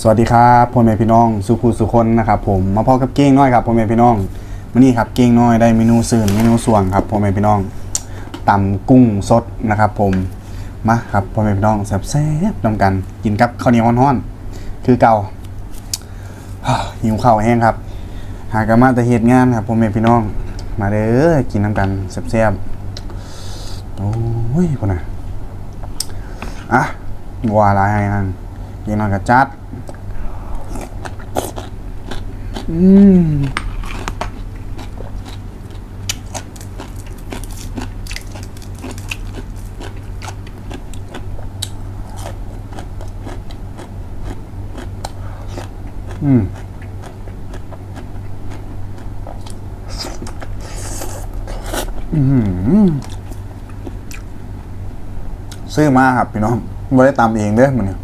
สวัสดีครับพ่อแม่พี่น้องสุขุสุคนนะครับผมมาพอกับเก้งน้อยครับพ่อแม่พี่น้องวันนี้ครับเก้งน้อยได้เมนูสื่นเมนูส่วงครับพ่อแม่พี่น้องตำกุ้งสดนะครับ ผมมาครับพ่อแม่พี่น้องแซ่บๆนำกันกินกับข้าวเหนียวร้อนๆคือเก่าหิวข้าวแห้งครับ หากมาแต่เหตุงานครับพ่อแม่พี่น้อง มาเด้อกินน้ำกันแซ่บๆโอ้ยพ่อน่ะอะวัวอะไรให้นั่งนนอนกับจัด อืมอืมอืมซื้อมาครับพี่น้องไม่ได้ตำเองเด้อมันเนี่ย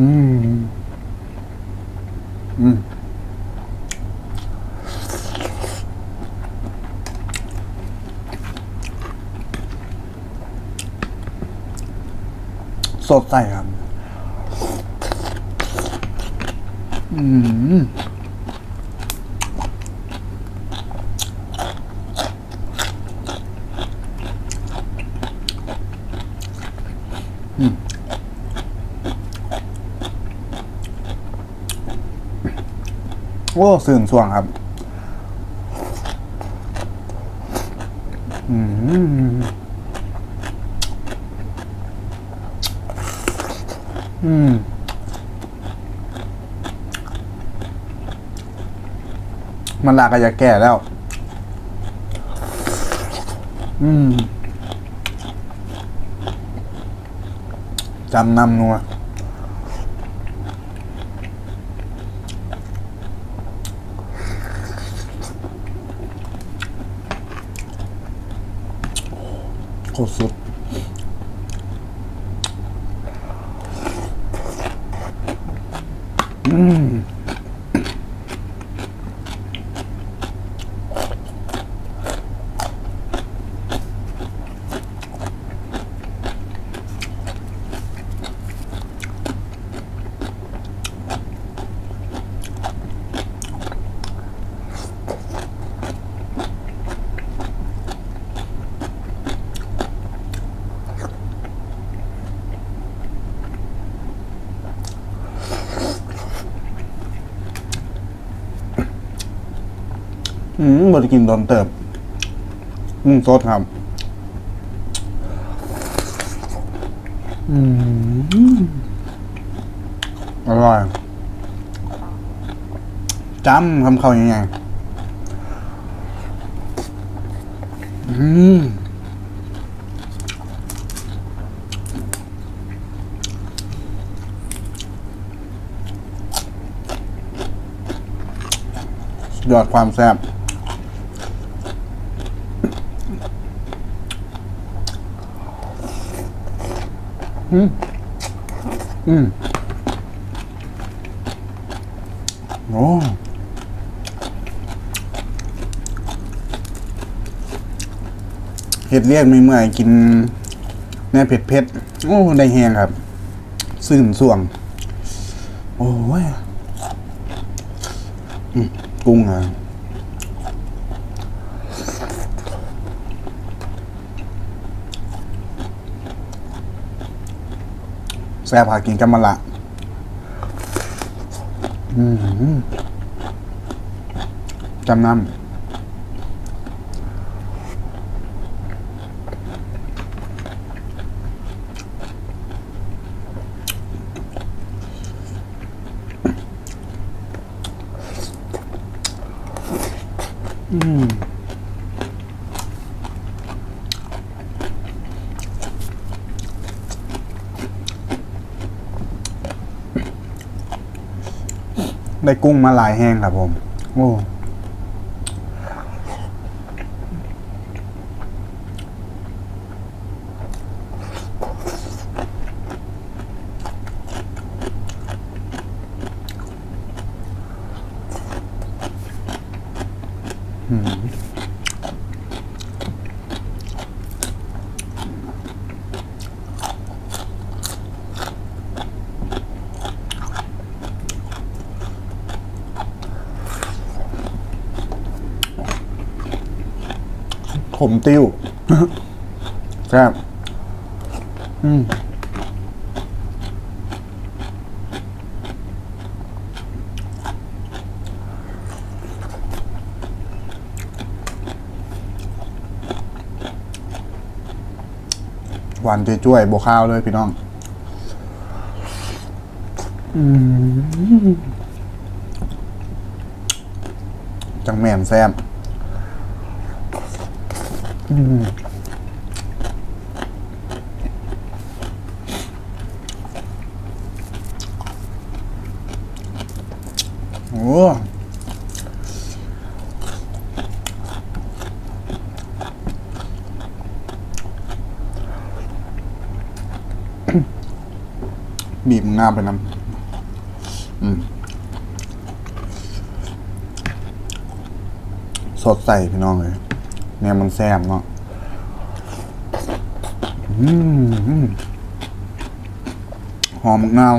อืม อืมสดใสครับ อืม โอ้สื่นสว่างครับ อืมอืมมันลากระยาแก่แล้ว อืมจำนำนัว โคต อืมอืมบไดกินตอนเติบ อืมสดครับ อืมอร่อยจำคำเขายังไงอืมยอดความแซ่บ อืมอืมโอ้เห็ดเรียกไม่เมื่อยกินแน่เผ็ดเผ็ดๆโอ้ได้แหงครับซึ่งส่วง โอ้ยกุ้งอะ ซ่บหากินกันมาละอืมจำนำอืม กุ้งมาหลายแห้งครับผม โอ้ มติ้วแซ่บอืมหวานจ้วยๆบวข้าวเลยพี่น้อง จังแม่นแซม โอ้บีบงาไปน้ำสดใสพี่น้องเลย เนี่ยมันแซ่บเนาะหอมมะนาว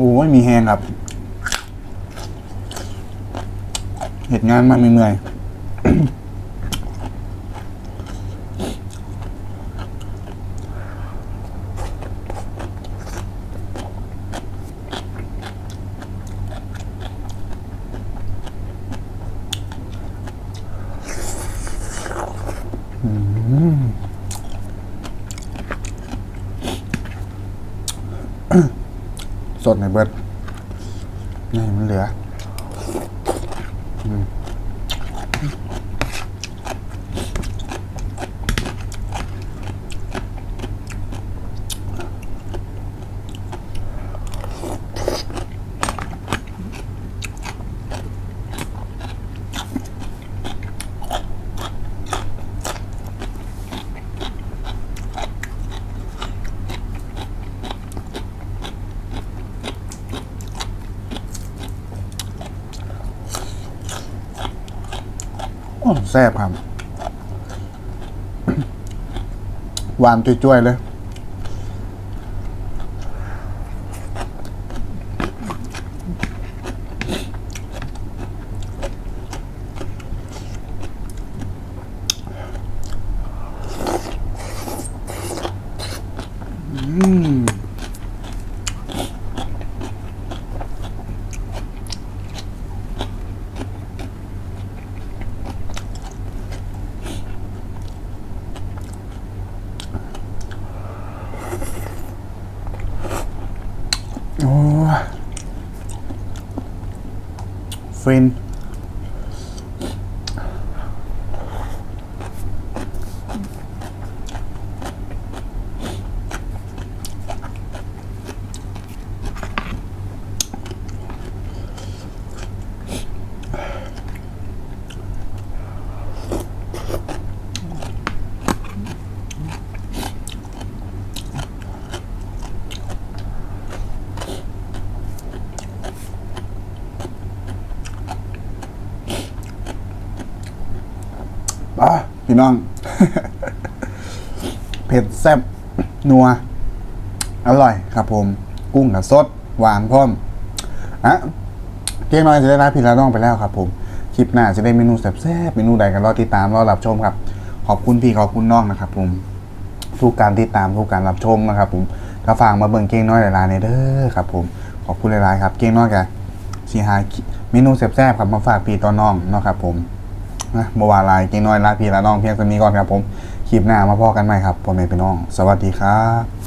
โอ้ยมีแฮงครับเหตุงานมาเมื่อยๆ สดในเบิดนี่มันเหลือ แซ่บครับ หวานจุ้ยๆเลย อืม โอ้ฟิน อะพี่น้อง เผ็ดแซ่บนัว อร่อยครับผม กุ้งกับสด หวานพร้อมอะเพียงน้อยจะได้รับพี่ละน้องไปแล้วครับผม คลิปหน้าจะได้เมนูแซ่บๆเมนูใดกันรอติดตามรอรับชมครับ ขอบคุณพี่ขอบคุณน้องนะครับผมทุกการติดตามทุกการรับชมนะครับ ผมก็ฝากมาเบิ่งเก้งน้อยหลายๆในเด้อครับ ผมขอบคุณหลายๆครับ เก้งน้อยกันสีหาเมนูแซ่บๆครับมาฝากพี่ตอนน้องเนาะครับผม นะเมื่อวานไลน์เก่งน้อยลาพี่ละน้องเพียงเท่านี้ก่อนครับผมคลิปหน้ามาพอกันใหม่ครับพ่อแม่พี่น้อง สวัสดีครับ